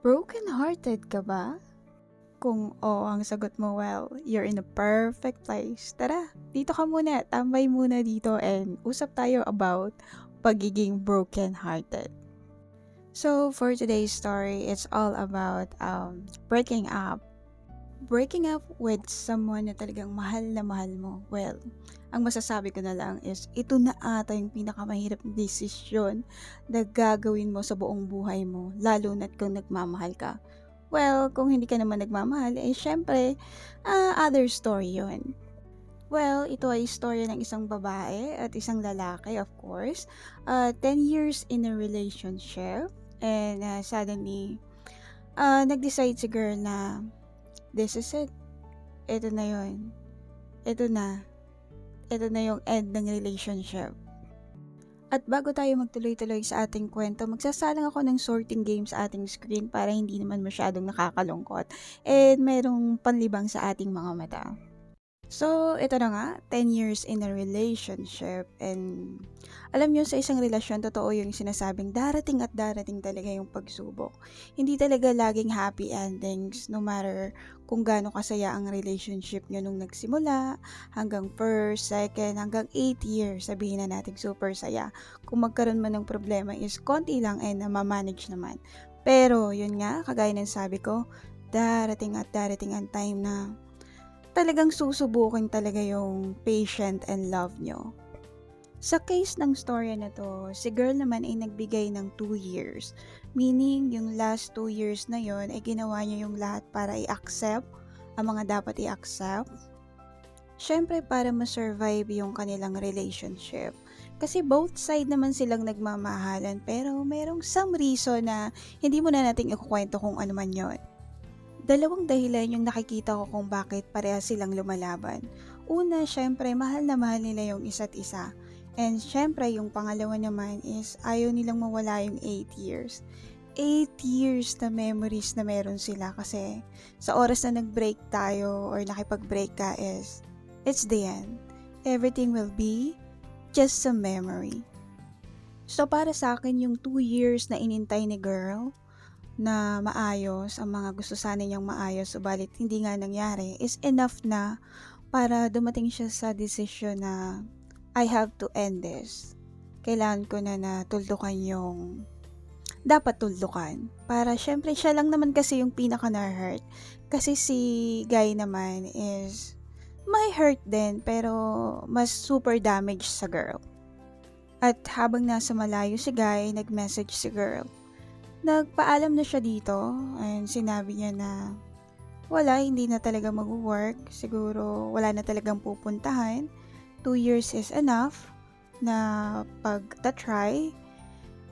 Broken-hearted ka ba? Kung oo ang sagot mo, well, you're in a perfect place. Tara, dito ka muna, tambay muna dito and usap tayo about pagiging broken-hearted. So, for today's story, it's all about um, breaking up. Breaking up with someone na talagang mahal na mahal mo. Well, ang masasabi ko na lang is, ito na ata yung pinakamahirap na desisyon na gagawin mo sa buong buhay mo, lalo na't kung nagmamahal ka. Well, kung hindi ka naman nagmamahal, eh syempre, uh, other story yon. Well, ito ay istorya ng isang babae at isang lalaki, of course. Uh, 10 years in a relationship and uh, suddenly, uh, nag-decide si girl na this is it. Ito na yon. Ito na ito na yung end ng relationship. At bago tayo magtuloy-tuloy sa ating kwento, magsasalang ako ng sorting game sa ating screen para hindi naman masyadong nakakalungkot and merong panlibang sa ating mga mata. So, ito na nga, 10 years in a relationship and alam nyo sa isang relasyon, totoo yung sinasabing darating at darating talaga yung pagsubok. Hindi talaga laging happy endings no matter kung gaano kasaya ang relationship nyo nung nagsimula hanggang first, second, hanggang 8 years, sabihin na natin super saya. Kung magkaroon man ng problema is konti lang and na manage naman. Pero, yun nga, kagaya ng sabi ko, darating at darating ang time na talagang susubukin talaga yung patient and love nyo. Sa case ng story na to, si girl naman ay nagbigay ng 2 years. Meaning, yung last 2 years na yon ay ginawa niya yung lahat para i-accept ang mga dapat i-accept. Siyempre, para ma-survive yung kanilang relationship. Kasi both side naman silang nagmamahalan pero merong some reason na hindi mo na natin ikukwento kung ano man yon. Dalawang dahilan yung nakikita ko kung bakit pareha silang lumalaban. Una, syempre, mahal na mahal nila yung isa't isa. And syempre, yung pangalawa naman is ayaw nilang mawala yung 8 years. 8 years na memories na meron sila kasi sa oras na nag-break tayo or nakipag-break ka is it's the end. Everything will be just a memory. So para sa akin yung 2 years na inintay ni girl, na maayos, ang mga gusto sana niyang maayos, subalit hindi nga nangyari, is enough na para dumating siya sa decision na I have to end this. Kailangan ko na na tuldukan yung dapat tuldukan. Para syempre siya lang naman kasi yung pinaka na-hurt. Kasi si guy naman is may hurt din pero mas super damage sa girl. At habang nasa malayo si guy, nag-message si girl Nagpaalam na siya dito and sinabi niya na wala, hindi na talaga mag-work. Siguro wala na talagang pupuntahan. Two years is enough na pag-try.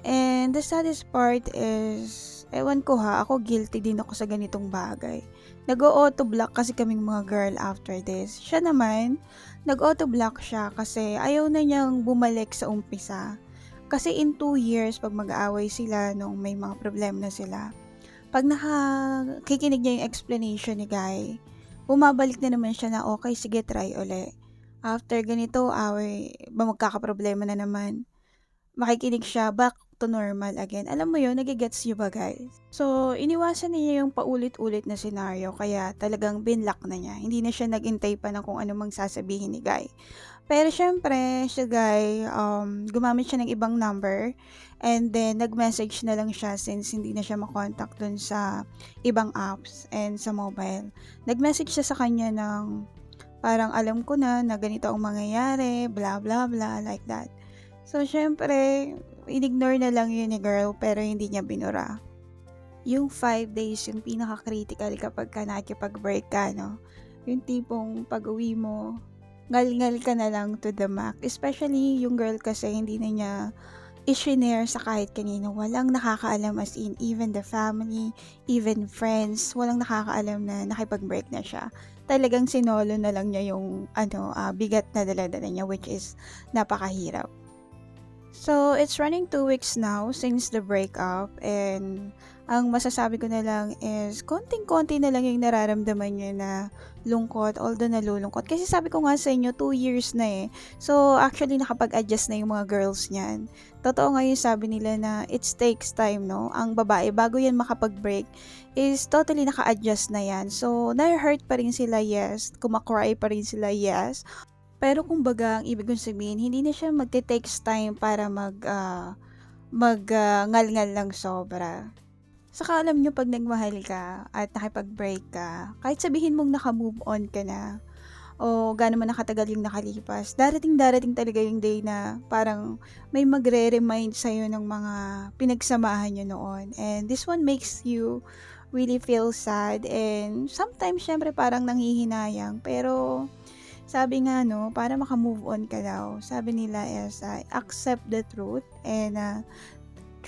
And the saddest part is, ewan ko ha, ako guilty din ako sa ganitong bagay. Nag-auto-block kasi kaming mga girl after this. Siya naman, nag-auto-block siya kasi ayaw na niyang bumalik sa umpisa kasi in 2 years, pag mag-aaway sila nung may mga problema na sila, pag nakakikinig niya yung explanation ni Guy, bumabalik na naman siya na okay, sige, try uli. After ganito, away, ba magkakaproblema na naman, makikinig siya back to normal again. Alam mo yun, nagigets nyo ba guys? So, iniwasan niya yung paulit-ulit na scenario, kaya talagang binlock na niya. Hindi na siya nagintay pa ng kung ano mang sasabihin ni Guy. Pero syempre, si Guy, um, gumamit siya ng ibang number. And then, nag-message na lang siya since hindi na siya makontakt dun sa ibang apps and sa mobile. Nag-message siya sa kanya ng parang alam ko na na ganito ang mangyayari, bla bla bla, like that. So, syempre, inignore na lang yun ni girl pero hindi niya binura. Yung 5 days, yung pinaka-critical kapag ka nakikipag-break ka, no? Yung tipong pag-uwi mo, ngal-ngal ka na lang to the max. Especially yung girl kasi hindi na niya i-share sa kahit kanino. Walang nakakaalam as in, even the family, even friends, walang nakakaalam na nakipag-break na siya. Talagang sinolo na lang niya yung ano, uh, bigat na daladala niya which is napakahirap. So, it's running two weeks now since the breakup and ang masasabi ko na lang is konting-konti na lang yung nararamdaman niya na lungkot, although nalulungkot. Kasi sabi ko nga sa inyo, 2 years na eh. So, actually, nakapag-adjust na yung mga girls niyan. Totoo nga yung sabi nila na it takes time, no? Ang babae, bago yan makapag-break, is totally naka-adjust na yan. So, na-hurt pa rin sila, yes. Kumakry pa rin sila, yes. Pero kumbaga, ang ibig kong sabihin, hindi na siya magte-takes time para mag, uh, mag uh, ngal-ngal lang sobra. Saka alam nyo pag nagmahal ka at nakipag-break ka, kahit sabihin mong naka-move on ka na, o gaano man nakatagal yung nakalipas, darating darating talaga yung day na parang may magre-remind sa'yo ng mga pinagsamahan nyo noon. And this one makes you really feel sad and sometimes syempre parang nanghihinayang pero sabi nga no, para maka-move on ka daw, sabi nila uh, accept the truth and uh,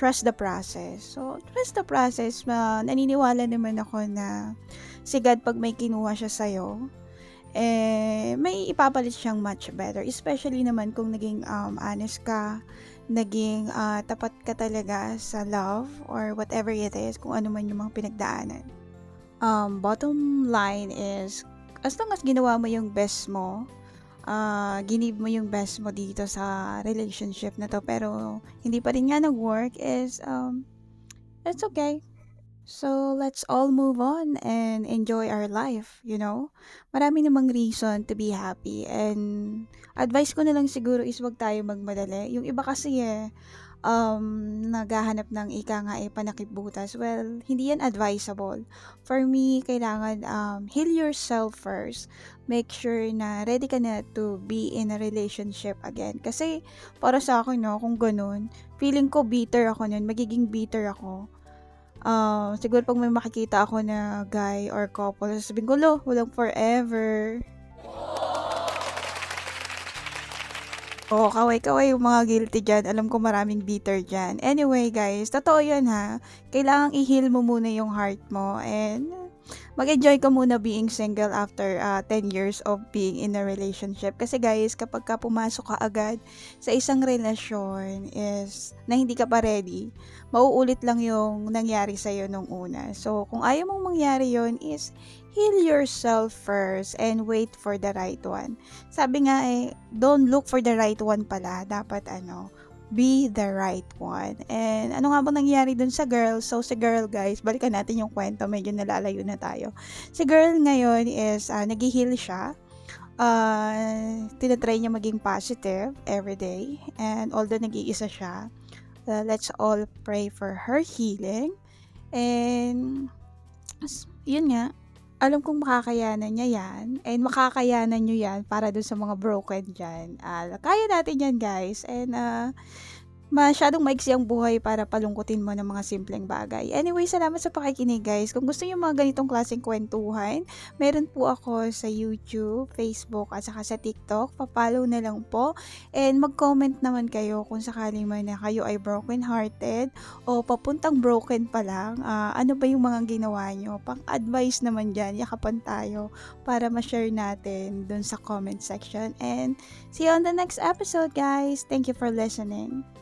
trust the process. So, trust the process. Uh, naniniwala naman ako na si God pag may kinuha siya sa'yo, eh, may ipapalit siyang much better. Especially naman kung naging um, honest ka, naging uh, tapat ka talaga sa love or whatever it is, kung ano man yung mga pinagdaanan. Um, bottom line is, as long as ginawa mo yung best mo, uh, ginib mo yung best mo dito sa relationship na to pero hindi pa rin nga nag-work is um, it's okay. So, let's all move on and enjoy our life, you know? Marami namang reason to be happy and advice ko na lang siguro is wag tayo magmadali. Yung iba kasi eh, um, naghahanap ng ika nga eh, panakipbutas, well, hindi yan advisable. For me, kailangan um, heal yourself first. Make sure na ready ka na to be in a relationship again. Kasi, para sa akin, no, kung ganun, feeling ko bitter ako nun, magiging bitter ako. Uh, siguro pag may makikita ako na guy or couple, sasabihin ko, lo, walang forever. Oo, oh, kaway-kaway yung mga guilty dyan. Alam ko maraming bitter dyan. Anyway, guys, totoo yun ha. Kailangang i-heal mo muna yung heart mo and mag-enjoy ka muna being single after uh, ah, 10 years of being in a relationship. Kasi guys, kapag ka pumasok ka agad sa isang relasyon is na hindi ka pa ready, mauulit lang yung nangyari sa'yo nung una. So, kung ayaw mong mangyari yon is heal yourself first and wait for the right one. Sabi nga eh, don't look for the right one pala. Dapat ano, be the right one. And ano nga bang nangyari dun sa girl? So, si girl guys, balikan natin yung kwento. Medyo nalalayo na tayo. Si girl ngayon is, uh, nag-heal siya. Uh, tinatry niya maging positive every day. And although nag-iisa siya, uh, let's all pray for her healing. And, yun nga, alam kong makakayanan niya yan and makakayanan nyo yan para dun sa mga broken dyan. Uh, kaya natin yan guys and uh, masyadong maiksi ang buhay para palungkutin mo ng mga simpleng bagay. Anyway, salamat sa pakikinig guys. Kung gusto niyo mga ganitong klaseng kwentuhan, meron po ako sa YouTube, Facebook, at saka sa TikTok. Papollow na lang po. And mag-comment naman kayo kung sakaling man na kayo ay broken-hearted o papuntang broken pa lang. Uh, ano ba yung mga ginawa nyo? Pang-advice naman dyan, yakapan tayo para ma-share natin dun sa comment section. And see you on the next episode guys. Thank you for listening.